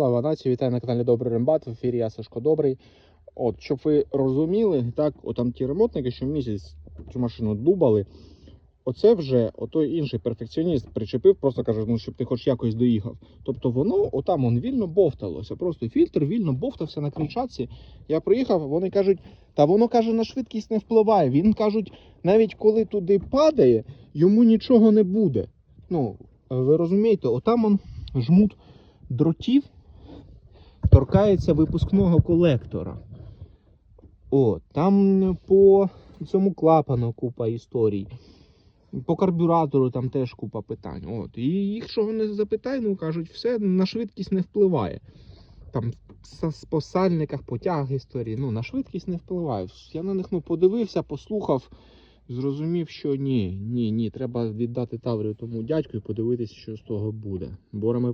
Слава нації, вітаю на каналі Добрий Рембат. В ефірі я Сашко Добрий. От, щоб ви розуміли, так, отам ті ремонтники, що місяць цю машину дубали. Оце вже отой інший перфекціоніст причепив, просто каже, ну щоб ти хоч якось доїхав. Тобто воно отам он вільно бовталося. Просто фільтр вільно бовтався на крильчатці. Я приїхав, вони кажуть, та воно каже, на швидкість не впливає. Він кажуть, навіть коли туди падає, йому нічого не буде. Ну, ви розумієте, отам он жмут дротів торкається випускного колектора. О, там по цьому клапану купа історій. По карбюратору там теж купа питань. От. І їх що не запитай, ну кажуть, все на швидкість не впливає. Там по сальниках, потяг історії, ну на швидкість не впливає. Я на них ну, подивився, послухав, зрозумів, що ні, ні, ні, треба віддати Таврію тому дядьку і подивитися, що з того буде. Борами